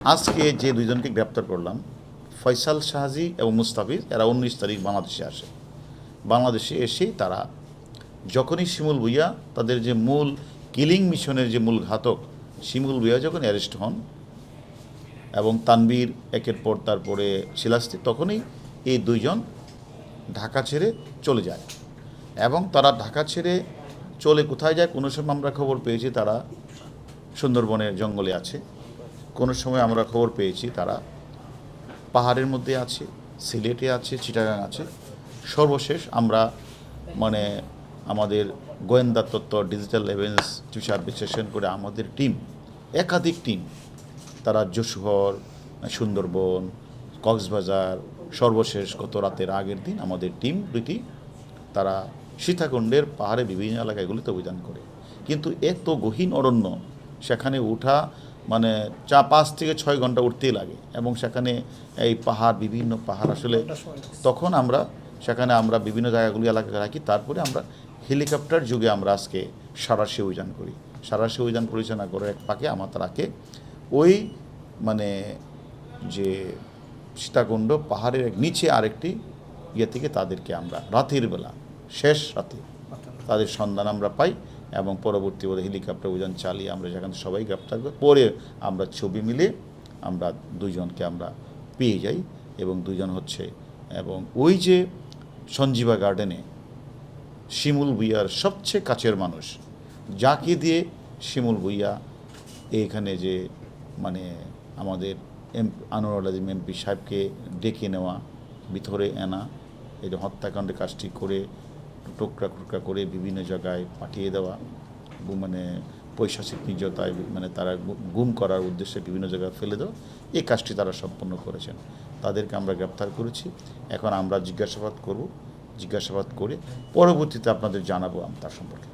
আজকে যে দুইজনকে গ্রেপ্তার করলাম, ফয়সাল শাহাজি এবং মুস্তাফিজ, এরা উনিশ তারিখ বাংলাদেশে আসে। বাংলাদেশে এসে তারা যখনই শিমুল ভুইয়া তাদের যে মূল কিলিং মিশনের যে মূল ঘাতক, শিমুল ভুইয়া যখন অ্যারেস্ট হন এবং তানবীর একের পর তারপরে শিলাস্তি তখনই এই দুইজন ঢাকা ছেড়ে চলে যায়। এবং তারা ঢাকা ছেড়ে চলে কোথায় যায়, কোনো সময় আমরা খবর পেয়েছি, তারা সুন্দরবনের জঙ্গলে আছে। কোনো সময় আমরা খবর পেয়েছি, তারা পাহাড়ের মধ্যে আছে, সিলেটে আছে, চিটাগাং আছে। সর্বশেষ আমরা মানে আমাদের গোয়েন্দা তত্ত্ব, ডিজিটাল এভিডেন্স হিসাব বিশ্লেষণ করে আমাদের টিম, একাধিক টিম, তারা যশোহর সুন্দরবন, কক্সবাজার, সর্বশেষ গত রাতের আগের দিন আমাদের টিম দুটি তারা সীতাকুণ্ডের পাহাড়ে বিভিন্ন এলাকাগুলিতে অভিযান করে। কিন্তু এত গহীন অরণ্য, সেখানে ওঠা মানে চা পাঁচ থেকে ছয় ঘণ্টা উঠতেই লাগে এবং সেখানে এই পাহাড় বিভিন্ন পাহাড় আসলে তখন আমরা সেখানে আমরা বিভিন্ন জায়গাগুলি এলাকা রাখি তারপরে আমরা হেলিকপ্টার যুগে আমরা আজকে সারাশি অভিযান করি। সারাশি অভিযান পরিচালনা করে এক পাকে আমার তারাকে ওই মানে যে সীতাকুণ্ড পাহাড়ের এক নিচে আরেকটি ইয়ে থেকে তাদেরকে আমরা রাতের বেলা শেষ রাতে তাদের সন্ধান আমরা পাই। এবং পরবর্তী ওদের হেলিকপ্টার অভিযান চালিয়ে আমরা যেখানে সবাই গ্রেপ্তার করি। পরে আমরা ছবি মিলে আমরা দুইজনকে আমরা পেয়ে যাই এবং দুজন হচ্ছে এবং ওই যে সঞ্জীবা গার্ডেনে শিমুল ভুইয়ার সবচেয়ে কাছের মানুষ, যাকে দিয়ে শিমুল ভুইয়া এইখানে যে মানে আমাদের এম, আনোয়ার আজিম এমপি সাহেবকে ডেকে নেওয়া, ভিতরে আনা যে হত্যাকাণ্ডের কাজটি করে টোকরা টুকরা করে বিভিন্ন জায়গায় পাঠিয়ে দেওয়া মানে পৈশাচিক নির্যতায় মানে তারা গুম করার উদ্দেশ্যে বিভিন্ন জায়গায় ফেলে দেওয়া, এই কাজটি তারা সম্পন্ন করেছেন। তাদেরকে আমরা গ্রেপ্তার করেছি। এখন আমরা জিজ্ঞাসাবাদ করব, জিজ্ঞাসাবাদ করে পরবর্তীতে আপনাদের জানাব আমি তার সম্পর্কে।